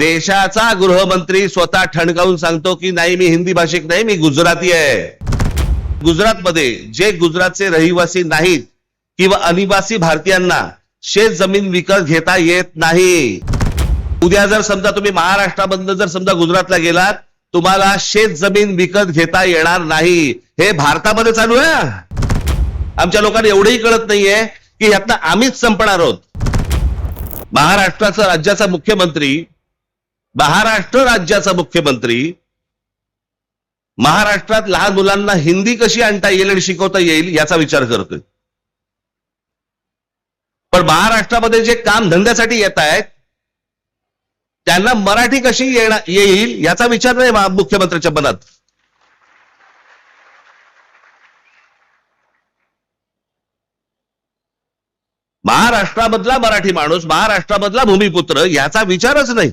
देशाचा गृहमंत्री स्वतः ठणकावून सांगतो की नाही मी हिंदी भाषिक नाही मी गुजराती आहे. गुजरातमध्ये जे गुजरातचे रहिवासी नाहीत किंवा अनिवासी भारतीयांना शेत जमीन विकत घेता येत नाही. उद्या जर समजा तुम्ही महाराष्ट्रामधनं जर समजा गुजरातला गेलात तुम्हाला शेत जमीन विकत घेता येणार नाही. हे भारतामध्ये चालू आहे आमच्या लोकांना एवढंही कळत नाहीये की यातनं आम्हीच संपणार आहोत. महाराष्ट्राचा राज्याचा मुख्यमंत्री महाराष्ट्र राज्याचा मुख्यमंत्री. महाराष्ट्रात लहान मुलांना हिंदी कशी आणता येईल आणि शिकवता येईल याचा विचार करतोय. पण महाराष्ट्रामध्ये जे काम धंद्यासाठी येत आहेत त्यांना मराठी कशी येणार येईल याचा विचार नाही मुख्यमंत्र्यांच्या मुख्यमंत्र्याच्या मनात. महाराष्ट्रामधला मराठी माणूस महाराष्ट्रामधला भूमिपुत्र याचा विचारच नाही.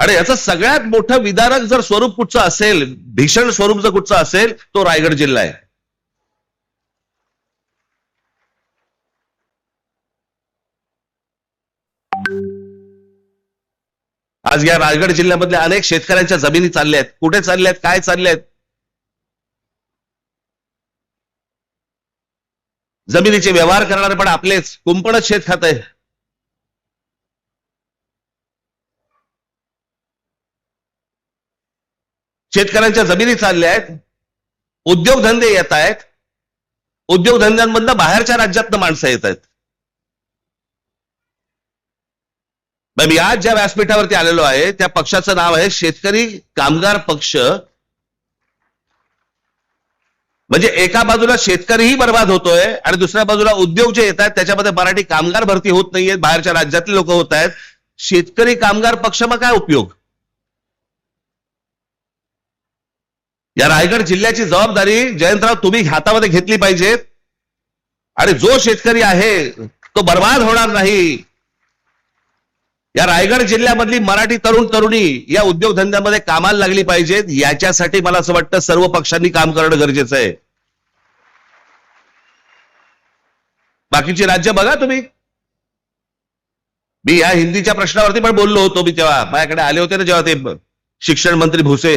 आणि याचं सगळ्यात मोठं विदारक जर स्वरूप कुठचं असेल भीषण स्वरूप जर कुठचं असेल तो रायगड जिल्हा आहे. आज या रायगड जिल्ह्यामधल्या अनेक शेतकऱ्यांच्या जमिनी चालल्या आहेत. कुठे चालल्या आहेत? काय चालल्या आहेत? जमिनीचे व्यवहार करणारे पण आपलेच. कुंपणच शेत खात आहे. शेतकऱ्यांच्या जमिनी चालल्या आहेत उद्योगधंदे येत आहेत उद्योगधंद्यांमधनं बाहेरच्या राज्यातनं माणसं येत आहेत. मी आज ज्या व्यासपीठावरती आलेलो आहे त्या पक्षाचं नाव आहे शेतकरी कामगार पक्ष. म्हणजे एका बाजूला शेतकरीही बर्बाद होतोय आणि दुसऱ्या बाजूला उद्योग जे येत आहेत त्याच्यामध्ये मराठी कामगार भरती होत नाहीये बाहेरच्या राज्यातले लोक होत आहेत. शेतकरी कामगार पक्ष मग काय उपयोग? या रायगड जिल्ह्याची जबाबदारी जयंतराव तुम्ही हातामध्ये घेतली पाहिजे आणि जो शेतकरी आहे तो बर्बाद होणार नाही. या रायगड जिल्ह्यामधली मराठी तरुण तरुणी या उद्योगधंद्यामध्ये कामाला लागली पाहिजेत. याच्यासाठी मला असं वाटतं सर्व पक्षांनी काम करणं गरजेचं आहे. बाकीची राज्य बघा तुम्ही. मी या हिंदीच्या प्रश्नावरती पण बोललो होतो मी तेव्हा. माझ्याकडे आले होते ना जेव्हा ते शिक्षण मंत्री भुसे.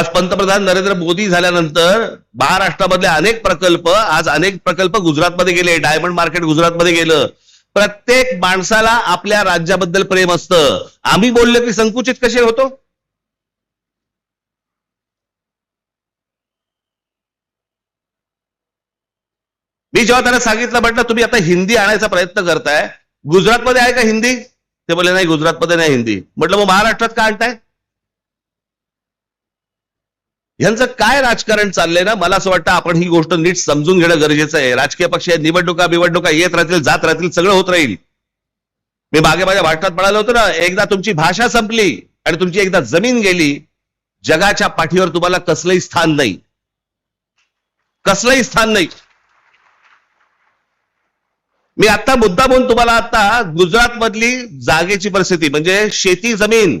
आज पंतप्रधान नरेंद्र मोदी झाल्यानंतर महाराष्ट्रामधले अनेक प्रकल्प आज अनेक प्रकल्प गुजरातमध्ये गेले. डायमंड मार्केट गुजरातमध्ये गेलं. प्रत्येक माणसाला आपल्या राज्याबद्दल प्रेम असतं. आम्ही बोललो की संकुचित कसे होतो? मी जेव्हा त्यांना सांगितलं म्हटलं तुम्ही आता हिंदी आणायचा प्रयत्न करताय. गुजरातमध्ये आहे का हिंदी? ते बोलले नाही गुजरातमध्ये नाही हिंदी. म्हटलं मग महाराष्ट्रात का आणताय? यांचं काय राजकारण चाललंय ना? मला असं वाटतं आपण ही गोष्ट नीट समजून घेणं गरजेचं आहे. राजकीय पक्ष निवडणुका बिवडणुका येत राहतील जात राहतील सगळं होत राहील. मी मागे माझ्या भाषणात म्हणालो होतो ना एकदा तुमची भाषा संपली आणि तुमची एकदा जमीन गेली जगाच्या पाठीवर तुम्हाला कसलंही स्थान नाही. कसलंही स्थान नाही. मी आता मुद्दा म्हणून तुम्हाला आता गुजरात मधली जागेची परिस्थिती म्हणजे शेती जमीन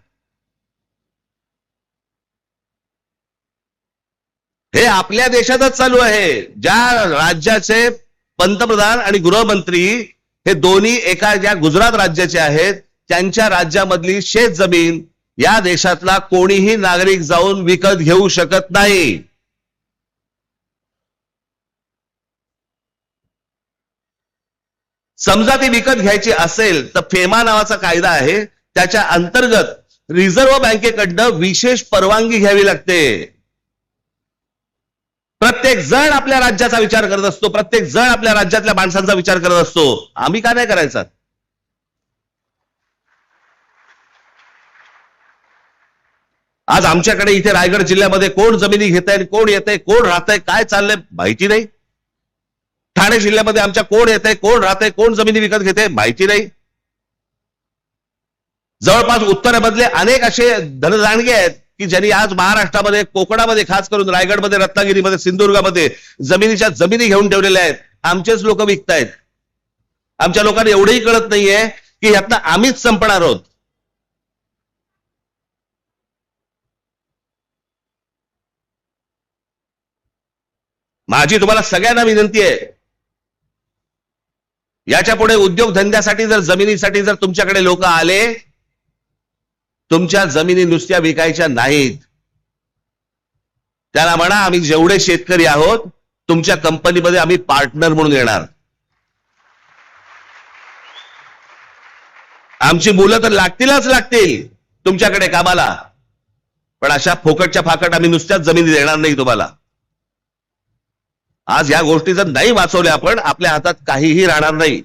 हे आपल्या देशातच चालू आहे. ज्या राज्याचे पंतप्रधान आणि गृहमंत्री हे दोन्ही एका ज्या गुजरात राज्याचे आहेत त्यांच्या राज्यामधली शेत जमीन या देशातला कोणीही नागरिक जाऊन विकत घेऊ शकत नाही. समजा ती विकत घ्यायची असेल तर फेमा नावाचा कायदा आहे. त्याच्या अंतर्गत रिझर्व्ह बँकेकडनं विशेष परवानगी घ्यावी लागते. प्रत्येक जण आपल्या राज्याचा विचार करत असतो प्रत्येक जण आपल्या राज्यातल्या माणसांचा विचार करत असतो. आम्ही का नाही करायचा? आज आमच्याकडे इथे रायगड जिल्ह्यामध्ये कोण जमिनी घेत आहे कोण येत आहे कोण राहत आहे काय चाललंय माहिती नाही. ठाणे जिल्ह्यामध्ये आमच्या कोण येत आहे कोण राहत आहे कोण जमिनी विकत घेते माहिती नाही. जवळपास उत्तरेमधले अनेक असे धनदांडगे आहेत. की ज्यांनी आज महाराष्ट्रामध्ये कोकणामध्ये खास करून रायगडमध्ये रत्नागिरीमध्ये सिंधुदुर्गामध्ये जमिनीच्या जमिनी घेऊन ठेवलेल्या आहेत. आमचेच लोक विकतायत. आमच्या लोकांना एवढंही कळत नाहीये की ह्यातनं आम्हीच संपणार आहोत. माझी तुम्हाला सगळ्यांना विनंती आहे. याच्यापुढे उद्योगधंद्यासाठी जर जमिनीसाठी जर तुमच्याकडे लोक आले तुमच्या जमिनी नुसत्या विकायच्या नाहीत. त्याला म्हणा आम्ही जेवढे शेतकरी आहोत तुमच्या कंपनीमध्ये आम्ही पार्टनर म्हणून येणार. आमची मुलं तर लागतीलच लागतील तुमच्याकडे कामाला. पण अशा फोकटच्या फाकट आम्ही नुसत्याच जमिनी देणार नाही तुम्हाला. आज या गोष्टी जर नाही वाचवल्या आपण आपल्या हातात काहीही राहणार नाही.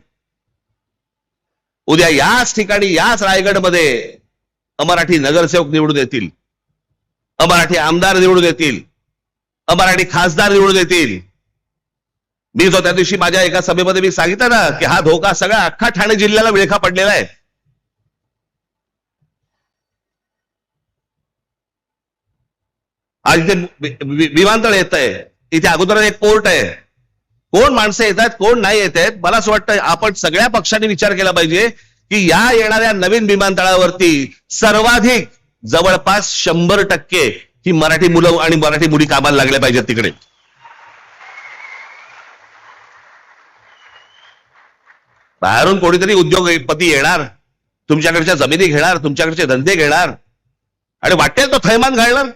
उद्या याच ठिकाणी याच रायगडमध्ये अमराठी नगरसेवक निवडून येतील. अमराठी आमदार निवडून येतील. अमराठी खासदार निवडून येतील. मी जो त्या दिवशी माझ्या एका सभेमध्ये मी सांगितलं ना की हा धोका सगळा अख्खा ठाणे जिल्ह्याला विळखा पडलेला आहे. आज इथे विमानतळ येत आहे. इथे अगोदर एक कोर्ट आहे. कोण माणसं येत आहेत कोण नाही येत आहेत? मला असं वाटतं आपण सगळ्या पक्षांनी विचार केला पाहिजे की या येणाऱ्या नवीन विमानतळावरती सर्वाधिक जवळपास शंभर टक्के ही मराठी मुलं आणि मराठी मुली कामाला लागल्या पाहिजेत तिकडे. बाहेरून कोणीतरी उद्योगपती येणार तुमच्याकडच्या जमिनी घेणार तुमच्याकडचे धंदे घेणार आणि वाटेल तो थैमान घालणार.